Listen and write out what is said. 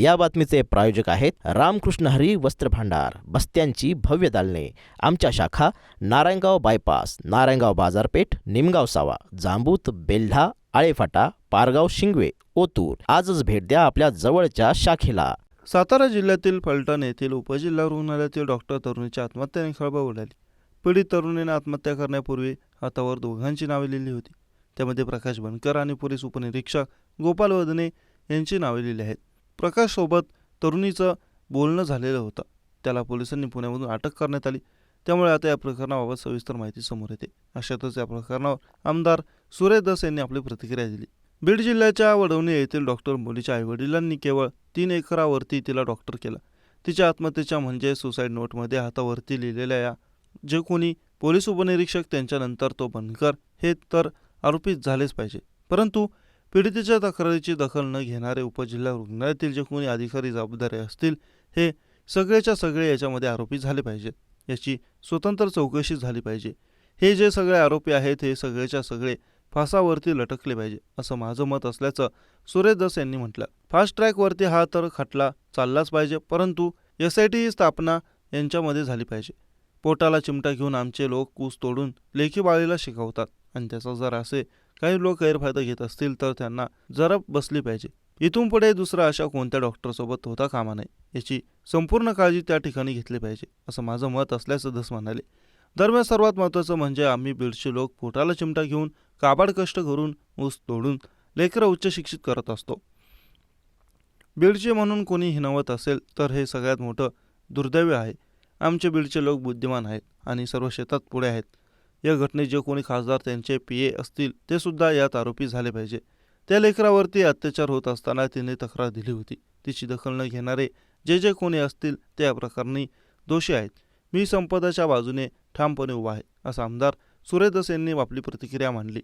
या बातमीचे प्रायोजक आहेत रामकृष्ण हरी वस्त्र भांडार बस्त्यांची भव्य दालने. आमच्या शाखा नारायणगाव बायपास नारायणगाव बाजारपेठ निमगाव सावा जांबूत बेल्हा आळेफाटा पारगाव शिंगवे ओतूर. आजच भेट द्या आपल्या जवळच्या शाखेला. सातारा जिल्ह्यातील फलटण येथील उपजिल्हा रुग्णालयातील डॉक्टर तरुणीच्या आत्महत्येने खळबळ उडाली. पीडित तरुणीने आत्महत्या करण्यापूर्वी हातावर दोघांची नावे लिहिली होती. त्यामध्ये प्रकाश बनकर आणि पोलीस उपनिरीक्षक गोपाल वदने यांची नावे लिहिली आहेत. प्रकाशसोबत तरुणीचं बोलणं झालेलं होतं. त्याला पोलिसांनी पुण्यामधून अटक करण्यात आली. त्यामुळे आता या प्रकरणाबाबत सविस्तर माहिती समोर येते. अशातच या प्रकरणावर आमदार सुरेश दस यांनी आपली प्रतिक्रिया दिली. बीड जिल्ह्याच्या वडवणी येथील डॉक्टर मुलीच्या आईवडिलांनी केवळ तीन एकरावरती तिला डॉक्टर केला. तिच्या आत्महत्येच्या म्हणजे सुसाईड नोटमध्ये हातावरती लिहिलेल्या या जे कोणी पोलीस उपनिरीक्षक त्यांच्यानंतर तो बनकर हे तर आरोपित झालेच पाहिजे. परंतु पीडितेच्या तक्रारीची दखल न घेणारे उपजिल्हा रुग्णालयातील जे कोणी अधिकारी जबाबदारी असतील हे सगळेच्या सगळे याच्यामध्ये आरोपी झाले पाहिजेत. याची स्वतंत्र चौकशी झाली पाहिजे. हे जे सगळे आरोपी आहेत हे सगळेच्या सगळे फासावरती लटकले पाहिजे असं माझं मत असल्याचं सुरेश दस यांनी म्हटलं. फास्ट ट्रॅकवरती हा तर खटला चाललाच पाहिजे परंतु एस आय टी स्थापना यांच्यामध्ये झाली पाहिजे. पोटाला चिमटा घेऊन आमचे लोक कूस तोडून लेखी बाळीला शिकवतात आणि त्याचा जर असे काही लोक गैरफायदा घेत असतील तर त्यांना जरा बसली पाहिजे. इथून पुढे दुसरा अशा कोणत्या डॉक्टरसोबत होता कामा नये याची संपूर्ण काळजी त्या ठिकाणी घेतली पाहिजे असं माझं मत असल्याचं दस म्हणाले. दरम्यान सर्वात महत्त्वाचं म्हणजे आम्ही बीडचे लोक पोटाला चिमटा घेऊन काबाड कष्ट करून ऊस तोडून लेकरं उच्च शिक्षित करत असतो. बीडचे म्हणून कोणी हिनवत असेल तर हे सगळ्यात मोठं दुर्दैव आहे. आमचे बीडचे लोक बुद्धिमान आहेत आणि सर्व शेतात पुढे आहेत. या घटनेत जे कोणी खासदार त्यांचे पी ए असतील ते सुद्धा यात आरोपी झाले पाहिजे. त्या लेकरावरती अत्याचार होत असताना तिने तक्रार दिली होती. तिची दखल न घेणारे जे जे कोणी असतील ते या प्रकरणी दोषी आहेत. मी संपदाच्या बाजूने ठामपणे उभा आहे असं आमदार सुरेदस यांनी आपली प्रतिक्रिया मांडली.